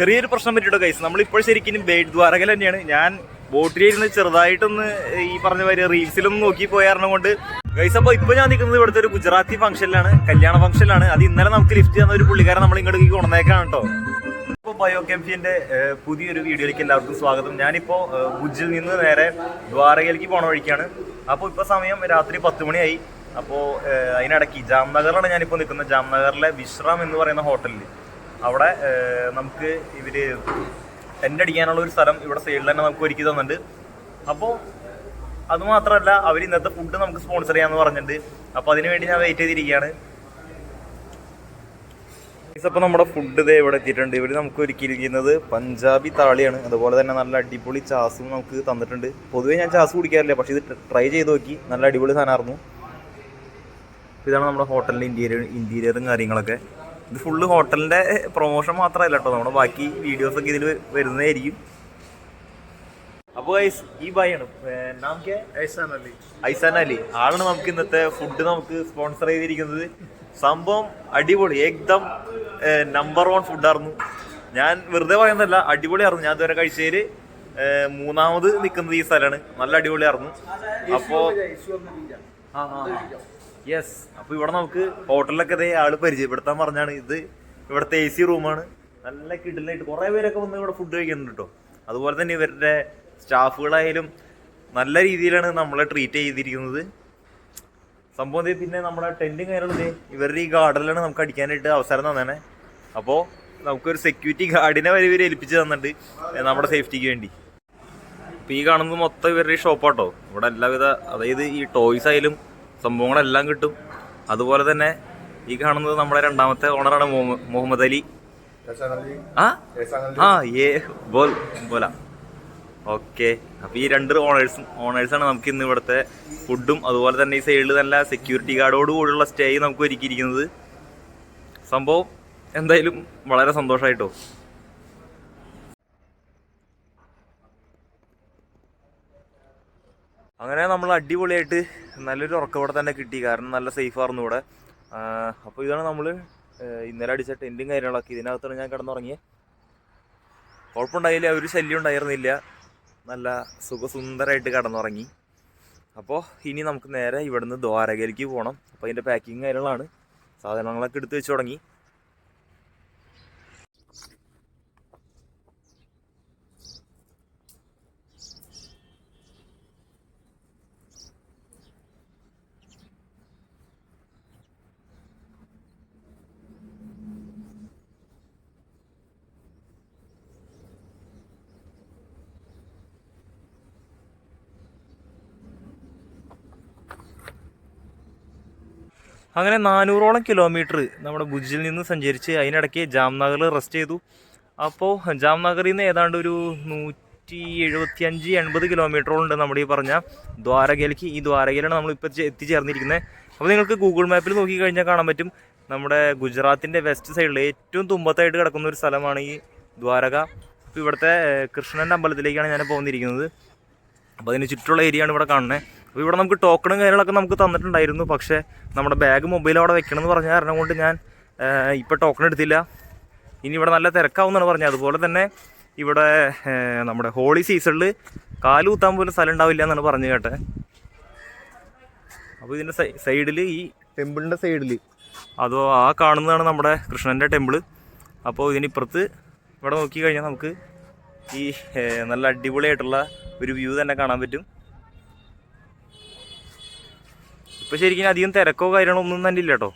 ചെറിയൊരു പ്രശ്നം പറ്റിയിട്ട് ഗൈസ് നമ്മളിപ്പോൾ ശരിക്കും ബേഡ് ദ്വാരകൽ തന്നെയാണ്. ഞാൻ ബോട്ടിലിരുന്ന് ചെറുതായിട്ടൊന്ന് ഈ പറഞ്ഞ മാതിരി റീൽസിലൊന്നും നോക്കി പോയാരണം കൊണ്ട്. ഗൈസ് അപ്പോൾ ഇപ്പോൾ ഞാൻ നിൽക്കുന്നത് ഇവിടുത്തെ ഒരു ഗുജറാത്തി ഫംഗ്ഷനിലാണ് കല്യാണ ഫംഗ്ഷനിലാണ് അത് ഇന്നലെ നമുക്ക് ലിഫ്റ്റ് തന്ന ഒരു പുള്ളിക്കാരൻ നമ്മൾ ഇങ്ങോട്ടേക്ക് കൊണ്ടേക്കാണ് കേട്ടോ ഇപ്പോൾ ബയോകെമിസ്ട്രിന്റെ പുതിയൊരു വീഡിയോയിലേക്ക് എല്ലാവർക്കും സ്വാഗതം. ഞാനിപ്പോൾ ഭുജിൽ നിന്ന് നേരെ ദ്വാരകയിലേക്ക് പോണ വഴിക്കാണ്. അപ്പോൾ ഇപ്പോൾ സമയം രാത്രി പത്ത് മണിയായി. അപ്പോൾ അതിനിടയ്ക്ക് ജാംനഗറിലാണ് ഞാനിപ്പോൾ നിൽക്കുന്നത്. ജാംനഗറിലെ വിശ്രാം എന്ന് പറയുന്ന ഹോട്ടലിൽ അവിടെ നമുക്ക് ഇവർ ടെന്റ് അടിക്കാനുള്ള ഒരു സ്ഥലം ഇവിടെ സൈഡിൽ തന്നെ നമുക്ക് ഒരുക്കി തന്നിട്ടുണ്ട്. അപ്പോൾ അതുമാത്രമല്ല അവർ ഇന്നത്തെ ഫുഡ് നമുക്ക് സ്പോൺസർ ചെയ്യാന്ന് പറഞ്ഞിട്ടുണ്ട്. അപ്പോൾ അതിന് വേണ്ടി ഞാൻ വെയിറ്റ് ചെയ്തിരിക്കുകയാണ്. അപ്പോൾ നമ്മുടെ ഫുഡ് ഇതേ ഇവിടെ എത്തിയിട്ടുണ്ട്. ഇവർ നമുക്ക് ഒരുക്കിയിരിക്കുന്നത് പഞ്ചാബി താളിയാണ്. അതുപോലെ തന്നെ നല്ല അടിപൊളി ചാസും നമുക്ക് തന്നിട്ടുണ്ട്. പൊതുവേ ഞാൻ ചാസ് കുടിക്കാറില്ല പക്ഷേ ഇത് ട്രൈ ചെയ്ത് നോക്കി. നല്ല അടിപൊളി സാധനമായിരുന്നു. ഇതാണ് നമ്മുടെ ഹോട്ടലിന്റെ ഇന്റീരിയർ ഇന്റീരിയറും കാര്യങ്ങളൊക്കെ. ഇത് ഫുള്ള് ഹോട്ടലിന്റെ പ്രൊമോഷൻ മാത്രമല്ല കേട്ടോ നമ്മുടെ ബാക്കി വീഡിയോസൊക്കെ ഇതിൽ വരുന്നതായിരിക്കും. അപ്പോൾ ഐസ് ഈ ബായാണ് ഐസാൻ അലി. ഐസാൻ അലി. ആളാണ് നമുക്ക് ഇന്നത്തെ ഫുഡ് നമുക്ക് സ്പോൺസർ ചെയ്തിരിക്കുന്നത്. സംഭവം അടിപൊളി. ഏകദം നമ്പർ വൺ ഫുഡായിരുന്നു ഞാൻ വെറുതെ പറയുന്നതല്ല അടിപൊളിയായിരുന്നു. ഞാൻ ഇതുവരെ കഴിച്ചതിൽ മൂന്നാമത് നിൽക്കുന്നത് ഈ സ്ഥലമാണ്. നല്ല അടിപൊളിയായിരുന്നു. അപ്പോൾ ആ ആ. യെസ് അപ്പോൾ ഇവിടെ നമുക്ക് ഹോട്ടലിലൊക്കെ ഇതേ ആൾ പരിചയപ്പെടുത്താൻ പറഞ്ഞാണ്. ഇത് ഇവിടുത്തെ എ സി റൂമാണ് നല്ല കിടിലായിട്ട് കുറേ പേരൊക്കെ വന്ന് ഇവിടെ ഫുഡ് കഴിക്കുന്നുണ്ട് കേട്ടോ അതുപോലെ തന്നെ ഇവരുടെ സ്റ്റാഫുകളായാലും നല്ല രീതിയിലാണ് നമ്മളെ ട്രീറ്റ് ചെയ്തിരിക്കുന്നത്. സംഭവം പിന്നെ നമ്മുടെ ടെന്റും കാര്യങ്ങളും ഇവരുടെ ഈ ഗാർഡനിലാണ് നമുക്ക് അടിക്കാനായിട്ട് അവസരം തന്നേനെ. അപ്പോൾ നമുക്കൊരു സെക്യൂരിറ്റി ഗാർഡിനെ വരെ ഇവർ ഏൽപ്പിച്ച് തന്നിട്ട് നമ്മുടെ സേഫ്റ്റിക്ക് വേണ്ടി. അപ്പോൾ ഈ കാണുന്നത് മൊത്തം ഇവരുടെ ഷോപ്പാട്ടോ ഇവിടെ എല്ലാവിധ അതായത് ഈ ടോയ്സ് ആയാലും സംഭവങ്ങളെല്ലാം കിട്ടും. അതുപോലെ തന്നെ ഈ കാണുന്നത് നമ്മുടെ രണ്ടാമത്തെ ഓണറാണ് മുഹമ്മദ് അലി. ആ? ഏ ബോൽ ബോല. ഓക്കെ. അപ്പൊ ഈ രണ്ട് ഓണേഴ്സും ഓണേഴ്സാണ് നമുക്ക് ഇന്ന് ഇവിടുത്തെ ഫുഡും അതുപോലെ തന്നെ ഈ സൈഡിൽ നല്ല സെക്യൂരിറ്റി ഗാർഡോട് കൂടിയുള്ള സ്റ്റേ നമുക്ക് ഒരുക്കിയിരിക്കുന്നത്. സംഭവം എന്തായാലും വളരെ സന്തോഷമായിട്ടോ അങ്ങനെ നമ്മൾ അടിപൊളിയായിട്ട് നല്ലൊരു ഉറക്കവിടെ തന്നെ കിട്ടി. കാരണം നല്ല സേഫ് ആയിരുന്നു ഇവിടെ. അപ്പോൾ ഇതാണ് നമ്മൾ ഇന്നലെ അടിച്ച ടെന്റും കാര്യങ്ങളൊക്കെ. ഇതിനകത്താണ് ഞാൻ കിടന്നുറങ്ങിയത് കുഴപ്പമുണ്ടായില്ല. ഒരു ശല്യം ഉണ്ടായിരുന്നില്ല. നല്ല സുഖസുന്ദരമായിട്ട് കിടന്നുറങ്ങി. അപ്പോൾ ഇനി നമുക്ക് നേരെ ഇവിടുന്ന് ദ്വാരകയിലേക്ക് പോകണം. അപ്പോൾ അതിന്റെ പാക്കിങ് കാര്യങ്ങളാണ്. സാധനങ്ങളൊക്കെ എടുത്ത് വെച്ച് തുടങ്ങി. അങ്ങനെ നാനൂറോളം കിലോമീറ്റർ നമ്മുടെ ഭുജിൽ നിന്ന് സഞ്ചരിച്ച് അതിനിടയ്ക്ക് ജാംനഗറിൽ റെസ്റ്റ് ചെയ്തു. അപ്പോൾ ജാംനഗറിൽ നിന്ന് ഏതാണ്ട് ഒരു നൂറ്റി എഴുപത്തി അഞ്ച് എൺപത് കിലോമീറ്ററോളം ഉണ്ട് നമ്മുടെ ഈ പറഞ്ഞ ദ്വാരകയിലേക്ക്. ഈ ദ്വാരകയിലാണ് നമ്മളിപ്പോൾ എത്തിച്ചേർന്നിരിക്കുന്നത് അപ്പോൾ നിങ്ങൾക്ക് ഗൂഗിൾ മാപ്പിൽ നോക്കി കഴിഞ്ഞാൽ കാണാൻ പറ്റും. നമ്മുടെ ഗുജറാത്തിന്റെ വെസ്റ്റ് സൈഡിൽ ഏറ്റവും തുമ്പത്തായിട്ട് കിടക്കുന്ന ഒരു സ്ഥലമാണ് ഈ ദ്വാരക. അപ്പോൾ ഇവിടുത്തെ കൃഷ്ണന്റെ അമ്പലത്തിലേക്കാണ് ഞാൻ പോകുന്നിരിക്കുന്നത് അപ്പോൾ അതിന് ചുറ്റുള്ള ഏരിയയാണ് ഇവിടെ കാണുന്നത് അപ്പോൾ ഇവിടെ നമുക്ക് ടോക്കണും കാര്യങ്ങളൊക്കെ നമുക്ക് തന്നിട്ടുണ്ടായിരുന്നു. പക്ഷേ നമ്മുടെ ബാഗ് മൊബൈൽ അവിടെ വെക്കണമെന്ന് പറഞ്ഞ കാരണം കൊണ്ട് ഞാൻ ഇപ്പോൾ ടോക്കൺ എടുത്തില്ല. ഇനി ഇവിടെ നല്ല തിരക്കാവുന്നതാണ് പറഞ്ഞത്. അതുപോലെ തന്നെ ഇവിടെ നമ്മുടെ ഹോളി സീസണിൽ കാലുകുത്താൻ പോലും സ്ഥലം ഉണ്ടാവില്ല എന്നാണ് പറഞ്ഞു കേട്ടെ. അപ്പോൾ ഇതിന്റെ സൈഡിൽ ഈ ടെമ്പിളിന്റെ സൈഡിൽ അതോ ആ കാണുന്നതാണ് നമ്മുടെ കൃഷ്ണന്റെ ടെമ്പിൾ. അപ്പോൾ ഇതിനിപ്പുറത്ത് ഇവിടെ നോക്കി കഴിഞ്ഞാൽ നമുക്ക് ഈ നല്ല അടിപൊളിയായിട്ടുള്ള ഒരു വ്യൂ തന്നെ കാണാൻ പറ്റും. ഇപ്പൊ ശരിക്കും അധികം തിരക്കോ കാര്യങ്ങളോ ഒന്നും തന്നെ ഇല്ല കേട്ടോ.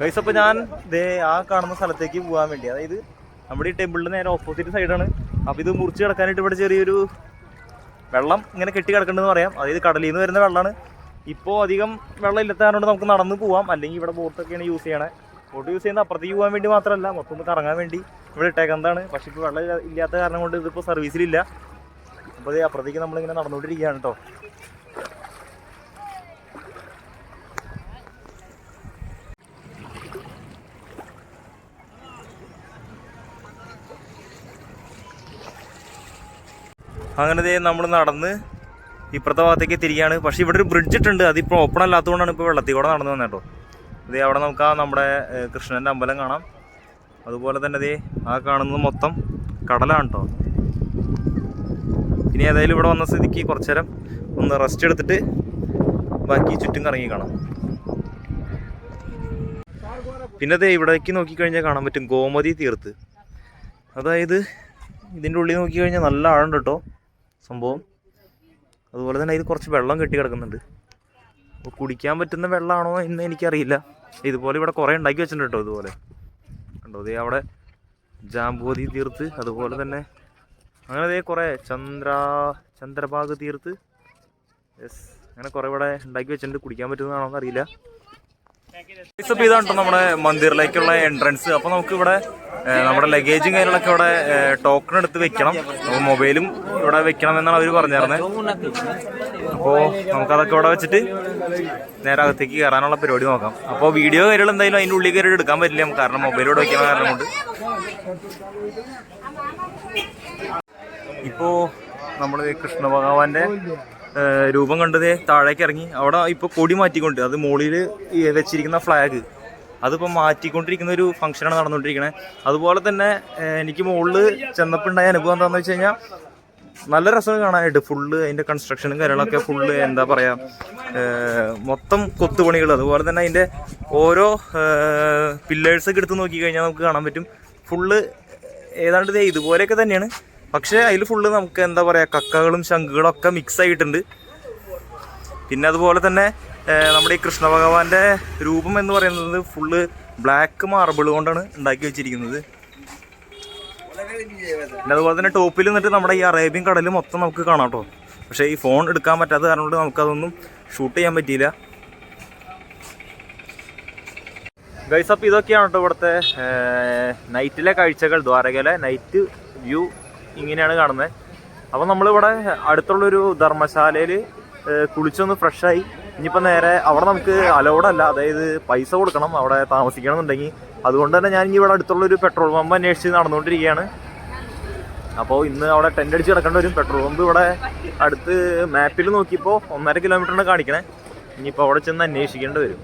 ഗൈസ് അപ്പോൾ ഞാൻ ദേ ആ കാണുന്ന സ്ഥലത്തേക്ക് പോകാൻ വേണ്ടി അതായത് നമ്മുടെ ഈ ടെമ്പിളിന്റെ നേരെ ഓപ്പോസിറ്റ് സൈഡാണ് അപ്പോൾ ഇത് മുറിച്ച് കിടക്കാനായിട്ട് ഇവിടെ ചെറിയൊരു വെള്ളം ഇങ്ങനെ കെട്ടി കിടക്കണ്ടെന്ന് പറയാം. അതായത് കടലിൽ നിന്ന് വരുന്ന വെള്ളമാണ് ഇപ്പോൾ അധികം വെള്ളം ഇല്ലാത്തതുകൊണ്ട് നമുക്ക് നടന്ന് പോവാം. അല്ലെങ്കിൽ ഇവിടെ ബോട്ടൊക്കെയാണ് യൂസ് ചെയ്യണേ. ബോട്ട് യൂസ് ചെയ്യുന്നത് അപ്പുറത്തേക്ക് പോകാൻ വേണ്ടി മാത്രമല്ല മൊത്തം ഒന്ന് കറങ്ങാൻ വേണ്ടി. ഇവിടെ ഇട്ടേക്കുന്നതാണ് പക്ഷെ ഇപ്പോൾ വെള്ളം ഇല്ല- ഇല്ലാത്ത കാരണം കൊണ്ട് ഇതിപ്പോൾ സർവീസിലില്ല. അപ്പോൾ ഇത് അപ്പുറത്തേക്ക് നമ്മളിങ്ങനെ നടന്നുകൊണ്ടിരിക്കുകയാണ് കേട്ടോ അങ്ങനെ ദേ നമ്മൾ നടന്ന് ഇപ്പുറത്തെ ഭാഗത്തേക്ക് തിരികെയാണ്. പക്ഷേ ഇവിടെ ഒരു ബ്രിഡ്ജ് ഇട്ടുണ്ട്. അതിപ്പോൾ ഓപ്പൺ അല്ലാത്തതുകൊണ്ടാണ് ഇപ്പോൾ വെള്ളത്തിൽ കൂടെ നടന്നു വന്നേട്ടോ അതേ അവിടെ നമുക്ക് ആ നമ്മുടെ കൃഷ്ണന്റെ അമ്പലം കാണാം. അതുപോലെ തന്നെ ദേ ആ കാണുന്നത് മൊത്തം കടലാണ് കേട്ടോ ഇനി ഏതായാലും ഇവിടെ വന്ന സ്ഥിതിക്ക് കുറച്ചു നേരം ഒന്ന് റെസ്റ്റ് എടുത്തിട്ട് ബാക്കി ചുറ്റും കറങ്ങി കാണാം. പിന്നെ ദേ ഇവിടേക്ക് നോക്കിക്കഴിഞ്ഞാൽ കാണാൻ പറ്റും ഗോമതി തീർത്ത്. അതായത് ഇതിന്റെ ഉള്ളിൽ നോക്കിക്കഴിഞ്ഞാൽ നല്ല ആഴുണ്ട് കേട്ടോ സംഭവം. അതുപോലെ തന്നെ അതിൽ കുറച്ച് വെള്ളം കെട്ടി കിടക്കുന്നുണ്ട്. അപ്പോൾ കുടിക്കാൻ പറ്റുന്ന വെള്ളമാണോ എന്ന് എനിക്കറിയില്ല. ഇതുപോലെ ഇവിടെ കുറേ ഉണ്ടാക്കി വെച്ചിട്ടുണ്ട് കേട്ടോ ഇതുപോലെ. കണ്ടോ ദേ അവിടെ ജാമ്പൂതി തീർത്ത് അതുപോലെ തന്നെ അങ്ങനെ ദേ കുറേ ചന്ദ്ര ചന്ദ്രഭാഗ് തീർത്ത്. യെസ് അങ്ങനെ കുറേ ഇവിടെ ഉണ്ടാക്കി വെച്ചിട്ടുണ്ട്. കുടിക്കാൻ പറ്റുന്നതാണോ എന്നറിയില്ല. ഇതാണ് കേട്ടോ നമ്മുടെ മന്ദിറിലേക്കുള്ള എൻട്രൻസ് അപ്പോൾ നമുക്ക് ഇവിടെ ഏഹ്, നമ്മുടെ ലഗേജും കാര്യങ്ങളൊക്കെ ഇവിടെ ടോക്കൺ എടുത്ത് വെക്കണം. മൊബൈലും ഇവിടെ വെക്കണം എന്നാണ് അവർ പറഞ്ഞിരുന്നത് അപ്പോൾ നമുക്കതൊക്കെ ഇവിടെ വെച്ചിട്ട് നേരെ അകത്തേക്ക് കയറാനുള്ള പരിപാടി നോക്കാം. അപ്പോൾ വീഡിയോ കാര്യങ്ങൾ എന്തായാലും അതിന്റെ ഉള്ളിൽ കയറി എടുക്കാൻ പറ്റില്ല. കാരണം മൊബൈൽ വെക്കുന്ന കാരണം കൊണ്ട്. ഇപ്പോൾ നമ്മൾ കൃഷ്ണ ഭഗവാന്റെ രൂപം കണ്ടത് താഴേക്ക് ഇറങ്ങി. അവിടെ ഇപ്പോൾ കൊടി മാറ്റിക്കൊണ്ട് അത് മുകളിൽ വെച്ചിരിക്കുന്ന ഫ്ലാഗ് അതിപ്പോൾ മാറ്റിക്കൊണ്ടിരിക്കുന്ന ഒരു ഫംഗ്ഷനാണ് നടന്നുകൊണ്ടിരിക്കുന്നത് അതുപോലെ തന്നെ എനിക്ക് മുകളിൽ ചെന്നപ്പോൾ ഉണ്ടായ അനുഭവം എന്താണെന്ന് വെച്ച് കഴിഞ്ഞാൽ നല്ല രസം കാണാനായിട്ട്. ഫുള്ള് അതിന്റെ കൺസ്ട്രക്ഷനും കാര്യങ്ങളൊക്കെ ഫുള്ള് എന്താ പറയുക മൊത്തം കൊത്തുപണികൾ. അതുപോലെ തന്നെ അതിന്റെ ഓരോ പില്ലേഴ്സൊക്കെ എടുത്ത് നോക്കി കഴിഞ്ഞാൽ നമുക്ക് കാണാൻ പറ്റും. ഫുള്ള് ഏതാണ്ട് ഇതുപോലെയൊക്കെ തന്നെയാണ്. പക്ഷേ അതിൽ ഫുള്ള് നമുക്ക് എന്താ പറയുക കക്കകളും ശംഖുകളും ഒക്കെ മിക്സ് ആയിട്ടുണ്ട്. പിന്നെ അതുപോലെ തന്നെ നമ്മുടെ ഈ കൃഷ്ണ ഭഗവാന്റെ രൂപം എന്ന് പറയുന്നത് ഫുള്ള് ബ്ലാക്ക് മാർബിൾ കൊണ്ടാണ് ഉണ്ടാക്കി വെച്ചിരിക്കുന്നത്. പിന്നെ അതുപോലെ തന്നെ ടോപ്പിൽ നിന്നിട്ട് നമ്മുടെ ഈ അറേബ്യൻ കടൽ മൊത്തം നമുക്ക് കാണാം കേട്ടോ പക്ഷേ ഈ ഫോൺ എടുക്കാൻ പറ്റാത്ത കാരണം കൊണ്ട് നമുക്കതൊന്നും ഷൂട്ട് ചെയ്യാൻ പറ്റിയില്ല. ഗൈസ് അപ്പോൾ ഇതൊക്കെയാണ് കേട്ടോ ഇവിടുത്തെ നൈറ്റിലെ കാഴ്ചകൾ ദ്വാരകയിലെ നൈറ്റ് വ്യൂ ഇങ്ങനെയാണ് കാണുന്നത്. അപ്പോൾ നമ്മളിവിടെ അടുത്തുള്ളൊരു ധർമ്മശാലയിൽ കുളിച്ചൊന്ന് ഫ്രഷായി ഇനിയിപ്പോൾ നേരെ അവിടെ നമുക്ക് അലൗഡ് അല്ല. അതായത് പൈസ കൊടുക്കണം അവിടെ താമസിക്കണം എന്നുണ്ടെങ്കിൽ അതുകൊണ്ട് തന്നെ ഞാൻ ഇനി ഇവിടെ അടുത്തുള്ള ഒരു പെട്രോൾ പമ്പ് അന്വേഷിച്ച് നടന്നുകൊണ്ടിരിക്കുകയാണ്. അപ്പോൾ ഇന്ന് അവിടെ ടെന്റ് അടിച്ച് കിടക്കേണ്ട വരും. പെട്രോൾ പമ്പ് ഇവിടെ അടുത്ത് മാപ്പിൽ നോക്കിയപ്പോൾ ഒന്നര കിലോമീറ്ററാണ് കാണിക്കണേ. ഇനിയിപ്പോൾ അവിടെ ചെന്ന് അന്വേഷിക്കേണ്ടി വരും.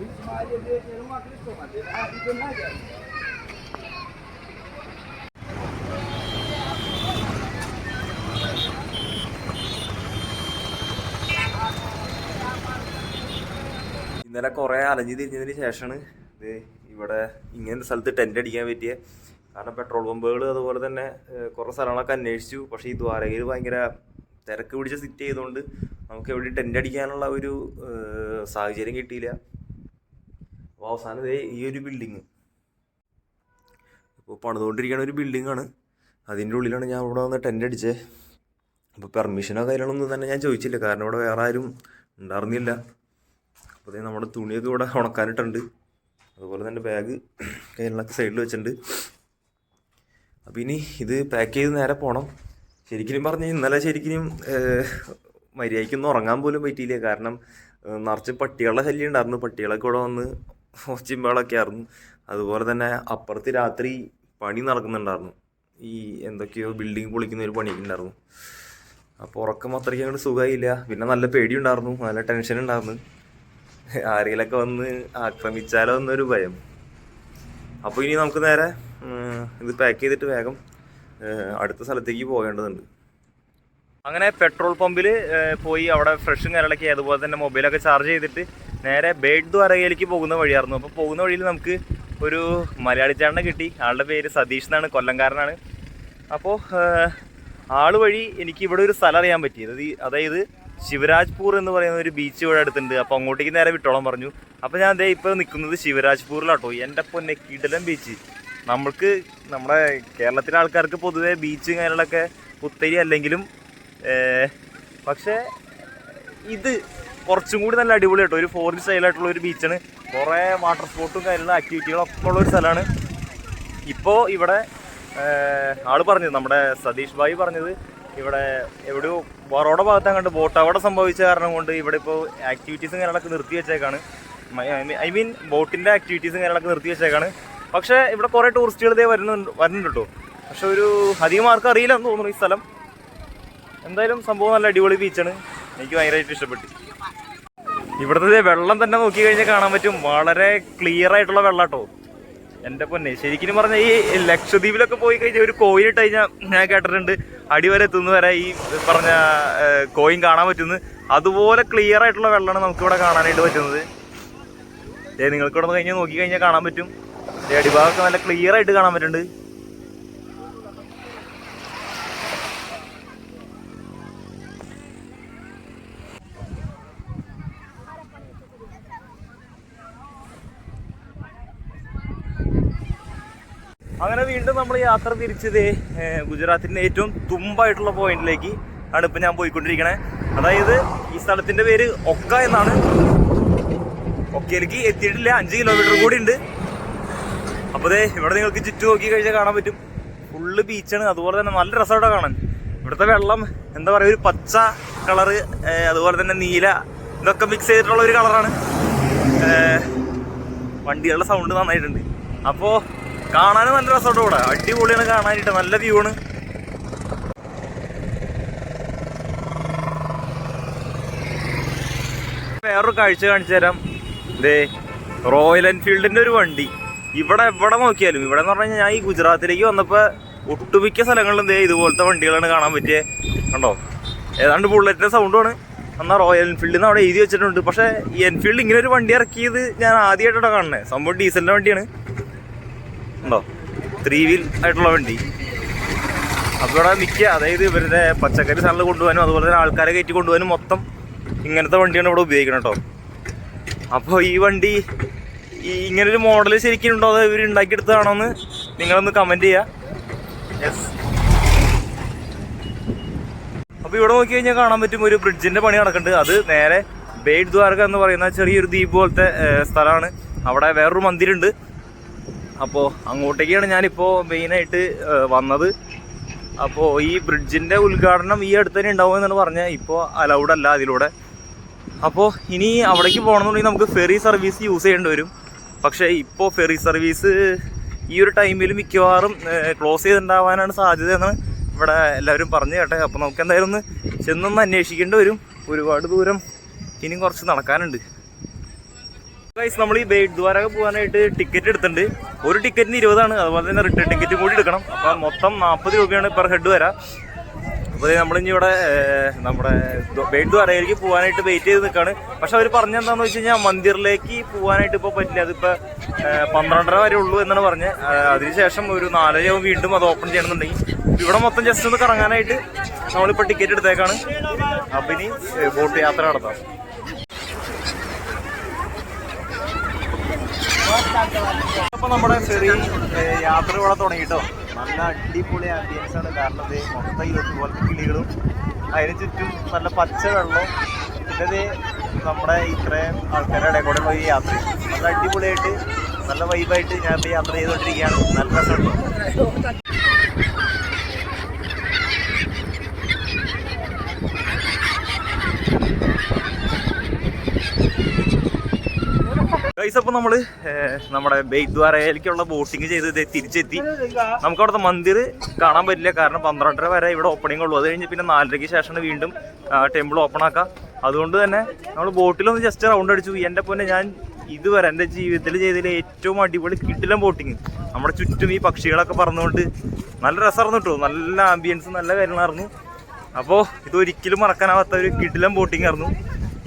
ഇന്നലെ കുറേ അലഞ്ഞു തിരിഞ്ഞതിന് ശേഷമാണ് ഇത് ഇവിടെ ഇങ്ങനത്തെ സ്ഥലത്ത് ടെന്റ് അടിക്കാൻ പറ്റിയ. കാരണം പെട്രോൾ പമ്പുകൾ അതുപോലെ തന്നെ കുറേ സ്ഥലങ്ങളൊക്കെ അന്വേഷിച്ചു. പക്ഷേ ഈ ദ്വാരകയിൽ ഭയങ്കര തിരക്ക് പിടിച്ച സിറ്റ് ചെയ്തുകൊണ്ട് നമുക്ക് എവിടെ ടെന്റ് അടിക്കാനുള്ള ഒരു സാഹചര്യം കിട്ടിയില്ല. അപ്പോൾ അവസാനം ഇതേ ഈ ഒരു ബിൽഡിങ് ഇപ്പോൾ പണിതുകൊണ്ടിരിക്കുന്ന ഒരു ബിൽഡിങ്ങാണ് അതിന്റെ ഉള്ളിലാണ് ഞാൻ ഇവിടെ വന്ന് ടെന്റ് അടിച്ചത് അപ്പോൾ പെർമിഷനോ കാര്യങ്ങളൊന്നും തന്നെ ഞാൻ ചോദിച്ചില്ല. കാരണം ഇവിടെ വേറെ ആരും ഉണ്ടായിരുന്നില്ല. അപ്പോൾ നമ്മുടെ തുണിയൊക്കെ ഇവിടെ ഉണക്കാനിട്ടുണ്ട്. അതുപോലെ തന്നെ ബാഗ് കയ്യിലൊക്കെ സൈഡിൽ വെച്ചിട്ടുണ്ട്. അപ്പോൾ ഇനി ഇത് പാക്ക് ചെയ്ത് നേരെ പോകണം ശരിക്കും പറഞ്ഞ് ഇന്നലെ ശരിക്കും മര്യാദയ്ക്കൊന്നും ഉറങ്ങാൻ പോലും പറ്റിയില്ല. കാരണം നിറച്ച് പട്ടികളുടെ ശല്യം ഉണ്ടായിരുന്നു. പട്ടികളൊക്കെ ഇവിടെ വന്ന് ഒച്ചിമ്പകളൊക്കെ ആയിരുന്നു. അതുപോലെ തന്നെ അപ്പുറത്ത് രാത്രി പണി നടക്കുന്നുണ്ടായിരുന്നു. ഈ എന്തൊക്കെയോ ബിൽഡിംഗ് പൊളിക്കുന്ന ഒരു പണിയൊക്കെ ഉണ്ടായിരുന്നു. അപ്പോൾ ഉറക്കം അത്രയ്ക്ക് അങ്ങോട്ട് സുഖമായില്ല. പിന്നെ നല്ല പേടിയുണ്ടായിരുന്നു. നല്ല ടെൻഷൻ ഉണ്ടായിരുന്നു. ആരെങ്കിലൊക്കെ വന്ന് ആക്രമിച്ചാലോ എന്നൊരു ഭയം. അപ്പോൾ ഇനി നമുക്ക് നേരെ ഇത് പാക്ക് ചെയ്തിട്ട് വേഗം അടുത്ത സ്ഥലത്തേക്ക് പോകേണ്ടതുണ്ട്. അങ്ങനെ പെട്രോൾ പമ്പിൽ പോയി അവിടെ ഫ്രഷും കാര്യങ്ങളൊക്കെ അതുപോലെ തന്നെ മൊബൈലൊക്കെ ചാർജ് ചെയ്തിട്ട് നേരെ ബേഡ് ദ്വാരകയിലേക്ക് പോകുന്ന വഴിയായിരുന്നു. അപ്പോൾ പോകുന്ന വഴിയിൽ നമുക്ക് ഒരു മലയാളി ചേട്ടനെ കിട്ടി. ആളുടെ പേര് സതീഷ് എന്നാണ് കൊല്ലംകാരനാണ്. അപ്പോൾ ആൾ വഴി എനിക്ക് ഇവിടെ ഒരു സ്ഥലം അറിയാൻ പറ്റി. അതായത് ശിവരാജ്പൂർ എന്ന് പറയുന്ന ഒരു ബീച്ച് ഇവിടെ അടുത്തുണ്ട്. അപ്പോൾ അങ്ങോട്ടേക്ക് നേരെ വിട്ടോളം പറഞ്ഞു. അപ്പോൾ ഞാൻ ദേ ഇപ്പോൾ നിൽക്കുന്നത് ശിവരാജ്പൂരിലാട്ടോ. എന്റെ പൊന്നെ കിടലം ബീച്ച് നമ്മൾക്ക് നമ്മുടെ കേരളത്തിലെ ആൾക്കാർക്ക് പൊതുവേ ബീച്ച് കാര്യങ്ങളൊക്കെ പുത്തരി അല്ലെങ്കിലും പക്ഷേ ഇത് കുറച്ചും കൂടി നല്ല അടിപൊളി കേട്ടോ ഒരു ഫോറിൻ സ്റ്റൈലായിട്ടുള്ള ഒരു ബീച്ചാണ് കുറേ വാട്ടർ സ്പോർട്ടും കാര്യങ്ങളും ആക്ടിവിറ്റികളും ഒക്കെ ഉള്ള ഒരു സ്ഥലമാണ്. ഇപ്പോൾ ഇവിടെ ആൾ പറഞ്ഞത് നമ്മുടെ സതീഷ് ഭായി പറഞ്ഞത് ഇവിടെ എവിടെയോ ബറോഡ ഭാഗത്ത് അങ്ങോട്ട് ബോട്ട് അവിടെ സംഭവിച്ച കാരണം കൊണ്ട് ഇവിടെ ഇപ്പോൾ ആക്ടിവിറ്റീസും കാര്യങ്ങളൊക്കെ നിർത്തി വെച്ചേക്കാണ്. ഐ മീൻ ബോട്ടിന്റെ ആക്ടിവിറ്റീസും കാര്യങ്ങളൊക്കെ നിർത്തി വെച്ചേക്കാണ്. പക്ഷേ ഇവിടെ കുറേ ടൂറിസ്റ്റുകൾ ഇതേ വരുന്നുണ്ട് വരുന്നുണ്ട്? കേട്ടോ പക്ഷെ ഒരു അധികം ആർക്കും അറിയില്ല എന്ന് തോന്നുന്നു ഈ സ്ഥലം. എന്തായാലും സംഭവം നല്ല അടിപൊളി ബീച്ചാണ് എനിക്ക് ഭയങ്കരമായിട്ട് ഇഷ്ടപ്പെട്ടു. ഇവിടുത്തെ വെള്ളം തന്നെ നോക്കി കഴിഞ്ഞാൽ കാണാൻ പറ്റും. വളരെ ക്ലിയർ ആയിട്ടുള്ള വെള്ളം കേട്ടോ എന്റെ പൊന്നെ ശരിക്കും പറഞ്ഞ ഈ ലക്ഷദ്വീപിലൊക്കെ പോയി കഴിഞ്ഞാൽ ഒരു കോയിൻ ഇട്ട് കഴിഞ്ഞാൽ ഞാൻ കേട്ടിട്ടുണ്ട്. അടിവരെ എത്തുന്ന വരെ ഈ പറഞ്ഞ കോയിൻ കാണാൻ പറ്റുന്നു. അതുപോലെ ക്ലിയർ ആയിട്ടുള്ള വെള്ളമാണ് നമുക്കിവിടെ കാണാനായിട്ട് പറ്റുന്നത്. ഏ നിങ്ങൾക്ക് ഇവിടെ നിന്ന് കഴിഞ്ഞാൽ നോക്കി കഴിഞ്ഞാൽ കാണാൻ പറ്റും. അടിഭാഗമൊക്കെ നല്ല ക്ലിയർ ആയിട്ട് കാണാൻ പറ്റുന്നുണ്ട്. അങ്ങനെ വീണ്ടും നമ്മൾ യാത്ര തിരിച്ചത് ഗുജറാത്തിന്റെ ഏറ്റവും തുമ്പായിട്ടുള്ള പോയിന്റിലേക്ക് ആണ് ഇപ്പൊ ഞാൻ പോയിക്കൊണ്ടിരിക്കണേ. അതായത് ഈ സ്ഥലത്തിന്റെ പേര് ഒക്ക എന്നാണ്. ഒക്കയിലേക്ക് എത്തിയിട്ടില്ല അഞ്ച് കിലോമീറ്റർ കൂടി ഉണ്ട്. അപ്പൊ ദേ ഇവിടെ നിങ്ങൾക്ക് ചുറ്റും നോക്കി കഴിഞ്ഞാൽ കാണാൻ പറ്റും. ഫുള്ള് ബീച്ചാണ് അതുപോലെ തന്നെ നല്ല രസമായിട്ട് കാണാൻ. ഇവിടുത്തെ വെള്ളം എന്താ പറയുക ഒരു പച്ച കളറ് അതുപോലെ തന്നെ നീല ഇതൊക്കെ മിക്സ് ചെയ്തിട്ടുള്ള ഒരു കളറാണ്. വണ്ടികളുടെ സൗണ്ട് നന്നായിട്ടുണ്ട്. അപ്പോൾ കാണാനും നല്ല രസമുണ്ട് ഇവിടെ. അടിപൊളിയാണ് കാണാനായിട്ട്. നല്ല വ്യൂ ആണ്. വേറൊരു കാഴ്ച കാണിച്ചു തരാം. ദേ റോയൽ എൻഫീൽഡിന്റെ ഒരു വണ്ടി. ഇവിടെ എവിടെ നോക്കിയാലും ഇവിടെ എന്ന് പറഞ്ഞു കഴിഞ്ഞാൽ ഞാൻ ഈ ഗുജറാത്തിലേക്ക് വന്നപ്പോൾ ഒട്ടുമിക്ക സ്ഥലങ്ങളിലും ദേ ഇതുപോലത്തെ വണ്ടികളാണ് കാണാൻ പറ്റിയത് കണ്ടോ? ഏതാണ്ട് ബുള്ളറ്റിന്റെ സൗണ്ടുമാണ് എന്നാൽ റോയൽ എൻഫീൽഡിൽ നിന്ന് അവിടെ എഴുതി വെച്ചിട്ടുണ്ട്. പക്ഷേ ഈ എൻഫീൽഡ് ഇങ്ങനെ ഒരു വണ്ടി ഇറക്കിയത് ഞാൻ ആദ്യമായിട്ടാണ് കാണുന്നത്. സംഭവം ഡീസലിന്റെ വണ്ടിയാണ്. ഉണ്ടോ? ത്രീ വീൽ ആയിട്ടുള്ള വണ്ടി. അപ്പോൾ ഇവിടെ മിക്ക അതായത് ഇവരുടെ പച്ചക്കറി സ്ഥലത്ത് കൊണ്ടുപോകാനും അതുപോലെ തന്നെ ആൾക്കാരെ കയറ്റി കൊണ്ടുപോകാനും മൊത്തം ഇങ്ങനത്തെ വണ്ടിയാണ് ഇവിടെ ഉപയോഗിക്കുന്നത് കേട്ടോ. അപ്പോൾ ഈ വണ്ടി ഈ ഇങ്ങനൊരു മോഡൽ ശരിക്കും ഉണ്ടോ അതോ ഇവർ ഉണ്ടാക്കിയെടുത്തതാണോ എന്ന് നിങ്ങളൊന്ന് കമന്റ് ചെയ്യുക യെസ് അപ്പോൾ ഇവിടെ നോക്കി കഴിഞ്ഞാൽ കാണാൻ പറ്റും ഒരു ബ്രിഡ്ജിന്റെ പണി നടക്കുന്നുണ്ട്. അത് നേരെ ബേഡ് ദ്വാരക എന്ന് പറയുന്ന ചെറിയൊരു ദ്വീപ് പോലത്തെ സ്ഥലമാണ്. അവിടെ വേറൊരു മന്ദിരമുണ്ട്. അപ്പോൾ അങ്ങോട്ടേക്കാണ് ഞാനിപ്പോൾ മെയിനായിട്ട് വന്നത്. അപ്പോൾ ഈ ബ്രിഡ്ജിന്റെ ഉദ്ഘാടനം ഈ അടുത്ത് തന്നെ ഉണ്ടാവും എന്നാണ് പറഞ്ഞത്. ഇപ്പോൾ അലൗഡ് അല്ല അതിലൂടെ. അപ്പോൾ ഇനി അവിടേക്ക് പോകണമെന്നുണ്ടെങ്കിൽ നമുക്ക് ഫെറി സർവീസ് യൂസ് ചെയ്യേണ്ടി വരും. പക്ഷേ ഇപ്പോൾ ഫെറി സർവീസ് ഈ ഒരു ടൈമിൽ മിക്കവാറും ക്ലോസ് ചെയ്തിട്ടുണ്ടാവാനാണ് സാധ്യത ഇവിടെ എല്ലാവരും പറഞ്ഞു കേട്ടെ. അപ്പോൾ നമുക്ക് എന്തായാലും ഒന്ന് ചെന്നൊന്ന് അന്വേഷിക്കേണ്ടി വരും. ഒരുപാട് ദൂരം ഇനിയും കുറച്ച് നടക്കാനുണ്ട്. ഗൈസ് നമ്മൾ ഈ ബേഡ് ദ്വാരക പോകാനായിട്ട് ടിക്കറ്റ് എടുത്തിട്ടുണ്ട്. ഒരു ടിക്കറ്റിന് ഇരുപതാണ്. അതുപോലെ തന്നെ റിട്ടേൺ ടിക്കറ്റ് കൂടി എടുക്കണം. അപ്പം മൊത്തം നാൽപ്പത് രൂപയാണ് പെർ ഹെഡ് വരാം. അപ്പോൾ നമ്മളിനി ഇവിടെ നമ്മുടെ ബേഡ് ദ്വാരകയിലേക്ക് പോകാനായിട്ട് വെയിറ്റ് ചെയ്ത് നിൽക്കുകയാണ് പക്ഷെ അവർ പറഞ്ഞെന്താണെന്ന് വെച്ച് കഴിഞ്ഞാൽ മന്ദിറിലേക്ക് പോകാനായിട്ട് ഇപ്പോൾ പറ്റില്ല. അതിപ്പോൾ പന്ത്രണ്ടര വരെ ഉള്ളൂ എന്നാണ് പറഞ്ഞത്. അതിനുശേഷം ഒരു നാലരയാവും വീണ്ടും അത് ഓപ്പൺ ചെയ്യണമെന്നുണ്ടെങ്കിൽ. ഇവിടെ മൊത്തം ജസ്റ്റ് ഒന്ന് കറങ്ങാനായിട്ട് നമ്മളിപ്പോൾ ടിക്കറ്റ് എടുത്തേക്കാണ്. അപ്പം ഇനി ബോട്ട് യാത്ര നടത്താം. അപ്പൊ നമ്മുടെ ചെറിയ യാത്ര ഇവിടെ തുടങ്ങിട്ടോ നല്ല അടിപൊളി ആംബിയൻസ് ആണ്. കാരണം ഇത് മൊത്തം ഇതുപോലത്തെ കിളികളും അതിന് ചുറ്റും നല്ല പച്ച വെള്ളവും പിന്നെ ഇത് നമ്മുടെ ഇത്രയും ആൾക്കാരുടെ ഇടയിൽ കൂടെ പോയി യാത്ര. നല്ല അടിപൊളിയായിട്ട് നല്ല വൈബായിട്ട് ഞാൻ യാത്ര ചെയ്തുകൊണ്ടിരിക്കുകയാണ്. നല്ല രസമുണ്ട്. ഗൈസ് അപ്പോൾ നമ്മൾ നമ്മുടെ ബെയ്ദ്വാരയിലേക്കുള്ള ബോട്ടിങ് ചെയ്ത് തിരിച്ചെത്തി. നമുക്ക് അവിടുത്തെ മന്ദിർ കാണാൻ പറ്റില്ല. കാരണം പന്ത്രണ്ടര വരെ ഇവിടെ ഓപ്പണിംഗ് ഉള്ളൂ. അത് കഴിഞ്ഞ് പിന്നെ നാലരയ്ക്ക് ശേഷം വീണ്ടും ടെമ്പിൾ ഓപ്പൺ ആക്കാം അതുകൊണ്ട് തന്നെ നമ്മൾ ബോട്ടിലൊന്ന് ജസ്റ്റ് റൗണ്ട് അടിച്ചു. എന്റെ പൊന്നെ ഞാൻ ഇതുവരെ എന്റെ ജീവിതത്തിൽ ചെയ്തതിൽ ഏറ്റവും അടിപൊളി കിട്ടിലും ബോട്ടിങ് നമ്മുടെ ചുറ്റും ഈ പക്ഷികളൊക്കെ പറഞ്ഞുകൊണ്ട് നല്ല രസമായിരുന്നു കേട്ടോ. നല്ല ആംബിയൻസ് നല്ല കാര്യങ്ങളായിരുന്നു അപ്പോൾ ഇതൊരിക്കലും മറക്കാനാവാത്ത ഒരു കിടിലം ബോട്ടിംഗ് ആയിരുന്നു.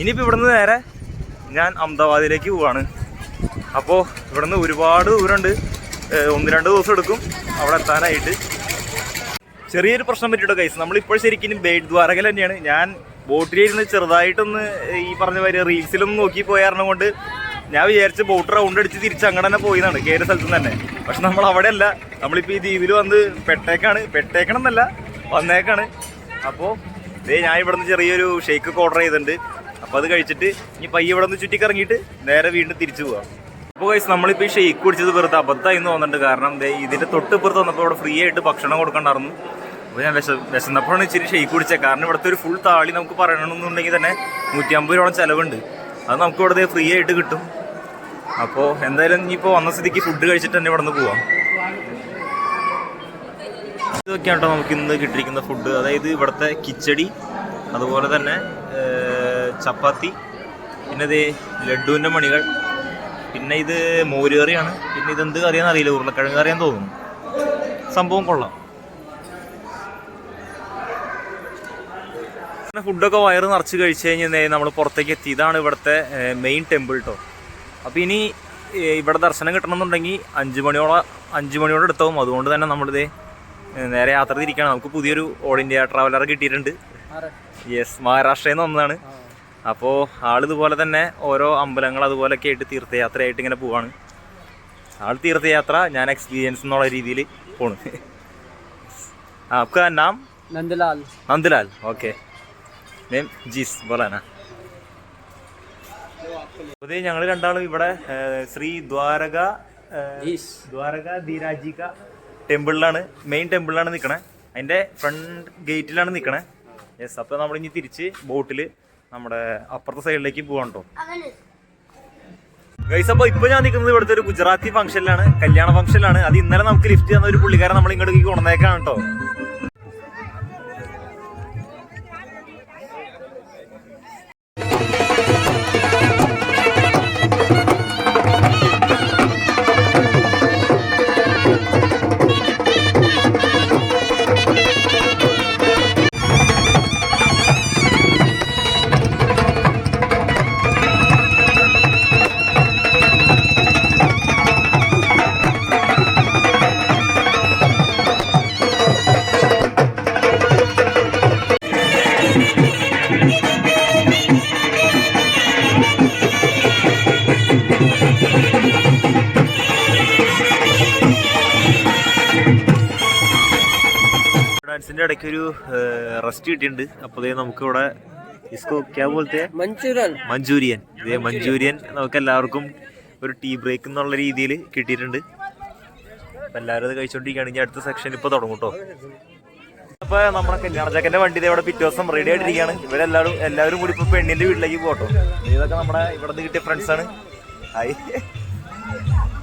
ഇനിയിപ്പോൾ ഇവിടുന്ന് നേരെ ഞാൻ അഹമ്മദാബാദിലേക്ക് പോവാണ്. അപ്പോൾ ഇവിടുന്ന് ഒരുപാട് ദൂരമുണ്ട്. ഒന്ന് രണ്ട് ദിവസം എടുക്കും അവിടെ എത്താനായിട്ട്. ചെറിയൊരു പ്രശ്നം പറ്റിയിട്ടോ കൈസ് നമ്മളിപ്പോൾ ശരിക്കും ബേഡ് ദ്വാരകൽ തന്നെയാണ്. ഞാൻ ബോട്ടിലിരുന്ന് ചെറുതായിട്ടൊന്ന് ഈ പറഞ്ഞ മാതിരി റീൽസിലൊന്നും നോക്കി പോയ കൊണ്ട് ഞാൻ വിചാരിച്ച് ബോട്ട് റൗണ്ട് അടിച്ച് തിരിച്ച് അങ്ങനെ തന്നെ പോയതാണ് കയറിയ സ്ഥലത്തു നിന്ന് തന്നെ. പക്ഷെ നമ്മൾ അവിടെയല്ല. നമ്മളിപ്പോൾ ഈ ദ്വീപിൽ വന്ന് പെട്ടേക്കാണ്. പെട്ടേക്കണം എന്നല്ല വന്നേക്കാണ്. അപ്പോൾ ഇതേ ഞാൻ ഇവിടുന്ന് ചെറിയൊരു ഷേക്ക് ഓർഡർ ചെയ്തിട്ടുണ്ട്. അപ്പോൾ അത് കഴിച്ചിട്ട് ഇനി പയ്യെ ഇവിടെ നിന്ന് ചുറ്റിക്കറങ്ങിയിട്ട് നേരെ വീണ്ടും തിരിച്ചു പോവാം. അപ്പോൾ ഗൈസ് നമ്മളിപ്പോൾ ഈ ഷെയ്ക്ക് കുടിച്ചത് വെറുതെ അബദ്ധമായി എന്ന് തോന്നുന്നുണ്ട്. കാരണം ഇതിന്റെ തൊട്ടിപ്പുറത്ത് വന്നപ്പോൾ ഇവിടെ ഫ്രീ ആയിട്ട് ഭക്ഷണം കൊടുക്കണ്ടായിരുന്നു. അപ്പോൾ ഞാൻ വിശ വിശന്നപ്പോഴാണ് ഇച്ചിരി ഷെയ്ക്ക് കുടിച്ചത് കാരണം ഇവിടുത്തെ ഒരു ഫുൾ താളി നമുക്ക് പറയണമെന്നുണ്ടെങ്കിൽ തന്നെ നൂറ്റി അമ്പത് രൂപ ചിലവുണ്ട്. അത് നമുക്ക് ഇവിടെ ഫ്രീ ആയിട്ട് കിട്ടും. അപ്പോൾ എന്തായാലും ഇനിയിപ്പോൾ വന്ന സ്ഥിതിക്ക് ഫുഡ് കഴിച്ചിട്ട് തന്നെ ഇവിടെ നിന്ന് പോവാം. ഇതൊക്കെയാണ് കേട്ടോ നമുക്ക് ഇന്ന് കിട്ടിയിരിക്കുന്ന ഫുഡ് അതായത് ഇവിടുത്തെ കിച്ചടി അതുപോലെ തന്നെ ചപ്പാത്തി പിന്നെ ഇത് ലഡുവിന്റെ മണികൾ പിന്നെ ഇത് മോര് കറിയാണ് പിന്നെ ഇതെന്ത് കറിയാന്ന് അറിയില്ല ഉരുളക്കിഴങ്ങ് കറിയാന്ന് തോന്നുന്നു. സംഭവം കൊള്ളാം. പിന്നെ ഫുഡൊക്കെ വയറ് നിറച്ച് കഴിച്ചു കഴിഞ്ഞാൽ നമ്മൾ പുറത്തേക്ക് എത്തി. ഇതാണ് ഇവിടുത്തെ മെയിൻ ടെമ്പിൾ കേട്ടോ അപ്പോൾ ഇനി ഇവിടെ ദർശനം കിട്ടണമെന്നുണ്ടെങ്കിൽ അഞ്ച് മണിയോളം അഞ്ച് മണിയോടെ എടുത്താവും അതുകൊണ്ട് തന്നെ നമ്മളിത് നേരെ യാത്ര തിരിക്കണം. നമുക്ക് പുതിയൊരു ഓൾ ഇന്ത്യ ട്രാവലർ കിട്ടിയിട്ടുണ്ട്. യെസ് മഹാരാഷ്ട്രയിൽ നിന്ന് വന്നതാണ്. അപ്പോൾ ആളിതുപോലെ തന്നെ ഓരോ അമ്പലങ്ങൾ അതുപോലൊക്കെ ആയിട്ട് തീർത്ഥയാത്രയായിട്ട് ഇങ്ങനെ പോവാണ് ആൾ തീർത്ഥയാത്ര ഞാൻ എക്സ്പീരിയൻസ് എന്നുള്ള രീതിയിൽ പോണ് आपका नाम नंदलाल നന്ദലാൽ ഓക്കെ നെയിം ജീസ് ബോലാന അതെ ഞങ്ങൾ രണ്ടാളും ഇവിടെ ഏഹ്, ശ്രീ ദ്വാരക ഏഹ്, धीश ദ്വാരക ധീരാജിക ടെമ്പിളിലാണ് മെയിൻ ടെമ്പിളിലാണ് നിൽക്കണേ അതിൻ്റെ ഫ്രണ്ട് ഗേറ്റിലാണ് നിൽക്കണേ യെസ് അപ്പോൾ നമ്മൾ ഇനി തിരിച്ച് ബോട്ടിൽ നമ്മുടെ അപ്പുറത്തെ സൈഡിലേക്ക് പോകാൻ കേട്ടോ ഗൈസ് അപ്പോൾ ഇപ്പോൾ ഞാൻ നിൽക്കുന്നത് ഇവിടുത്തെ ഒരു ഗുജറാത്തി ഫംഗ്ഷനിലാണ് കല്യാണ ഫംഗ്ഷനിലാണ് അത് ഇന്നലെ നമുക്ക് ലിഫ്റ്റ് തന്ന ഒരു പുള്ളിക്കാരൻ നമ്മൾ ഇങ്ങോട്ടേക്ക് കൊണ്ടുവന്നേക്കാണ് കേട്ടോ ഡാൻസിന്റെ ഇടയ്ക്ക് ഒരു റെസ്റ്റ് കിട്ടിയിട്ടുണ്ട്. നമുക്ക് ഇവിടെ ഇസ്കോ ക്യാ പോലത്തെ മഞ്ചൂരിയൻ. മഞ്ചൂരിയൻ. ഇതേ മഞ്ചൂരിയൻ നമുക്ക് എല്ലാവർക്കും ഒരു ടീ ബ്രേക്ക് എന്നുള്ള രീതിയിൽ കിട്ടിയിട്ടുണ്ട്. എല്ലാവരും അത് ഇനി അടുത്ത സെക്ഷൻ ഇപ്പോൾ തുടങ്ങും കേട്ടോ അപ്പൊ നമ്മുടെ കല്യാണച്ചക്കന്റെ വണ്ടി ഇവിടെ പിറ്റേ ദിവസം റെഡി ആയിട്ടിരിക്കുകയാണ്. ഇവരെല്ലാവരും എല്ലാവരും കൂടി ഇപ്പൊ പെണ്ണിന്റെ വീട്ടിലേക്ക് പോട്ടോ ഇതൊക്കെ നമ്മുടെ ഇവിടെ നിന്ന് കിട്ടിയ ഫ്രണ്ട്സാണ്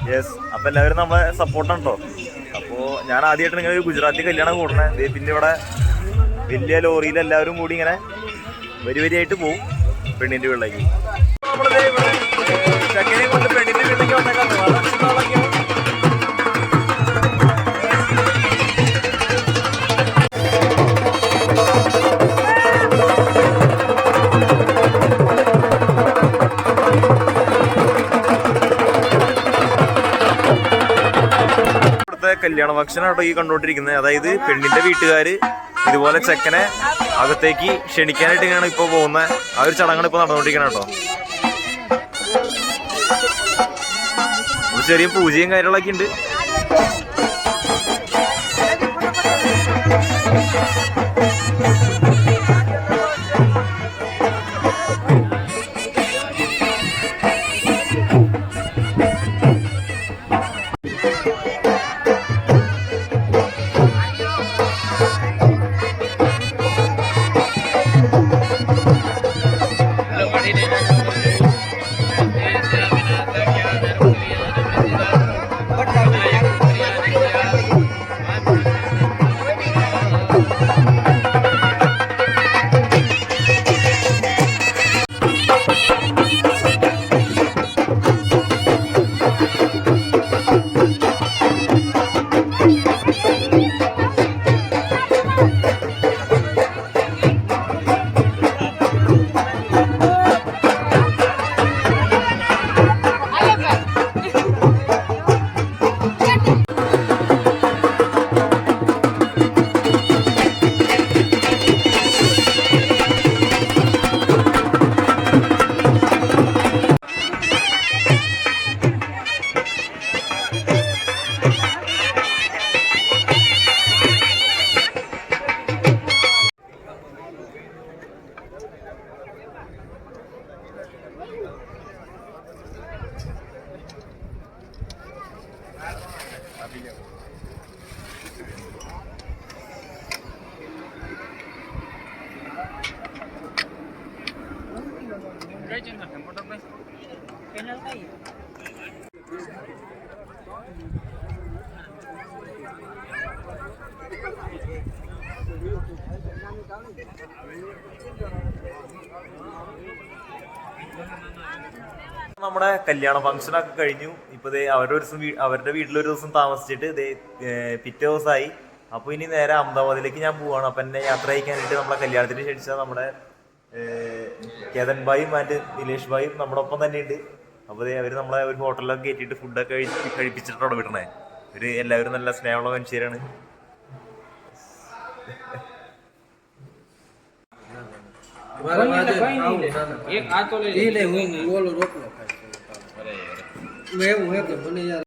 യെസ് അപ്പൊ എല്ലാവരും നമ്മളെ സപ്പോർട്ടാണ് കേട്ടോ അപ്പോ ഞാൻ ആദ്യമായിട്ട് ഒരു ഗുജറാത്തി കല്യാണം കൂടണേ പിന്നെ ഇവിടെ വലിയ ലോറിയിൽ എല്ലാവരും കൂടി ഇങ്ങനെ വരി വരിയായിട്ട് പോവും പെണ്ണിന്റെ വീട്ടിലേക്ക്. കൊണ്ട് പെണ്ണിന്റെ വീട്ടിലേക്ക് വന്നേക്കാം ഫംഗ്ഷൻ കല്യാണ ഫംഗ്ഷനാട്ടോ ഈ കണ്ടോണ്ടിരിക്കുന്നത് അതായത് പെണ്ണിന്റെ വീട്ടുകാർ ഇതുപോലെ ചെക്കനെ അകത്തേക്ക് ക്ഷണിക്കാനായിട്ട് ഇങ്ങനെ ഇപ്പൊ പോകുന്നത് ആ ഒരു ചടങ്ങാണ് ഇപ്പൊ നടന്നുകൊണ്ടിരിക്കുന്നത് കേട്ടോ. ചെറിയ പൂജയും കാര്യങ്ങളൊക്കെ ഉണ്ട്. നമ്മുടെ കല്യാണ ഫംഗ്ഷനൊക്കെ കഴിഞ്ഞു. ഇപ്പൊ അവരുടെ ഒരു ദിവസം അവരുടെ വീട്ടിൽ ഒരു ദിവസം താമസിച്ചിട്ട് പിറ്റേ ദിവസമായി അപ്പൊ ഇനി നേരെ അഹമ്മദാബാദിലേക്ക് ഞാൻ പോവാണ്. അപ്പൊ എന്നെ യാത്ര അയക്കാനായിട്ട് നമ്മളെ കല്യാണത്തിന് ക്ഷണിച്ച നമ്മുടെ കേതൻ ഭായും ആൻഡ് നിലേഷ് ഭായും നമ്മുടെ ഒപ്പം തന്നെ ഉണ്ട്. അപ്പോൾ അവർ നമ്മളെ ഒരു ഹോട്ടലിലൊക്കെ കയറ്റിട്ട് ഫുഡൊക്കെ കഴിച്ച് കഴിപ്പിച്ചിട്ടാണ് വിടണേ ഒരു എല്ലാവരും നല്ല സ്നേഹമുള്ള മനുഷ്യരാണ്. એક આ 没有我要怎么那样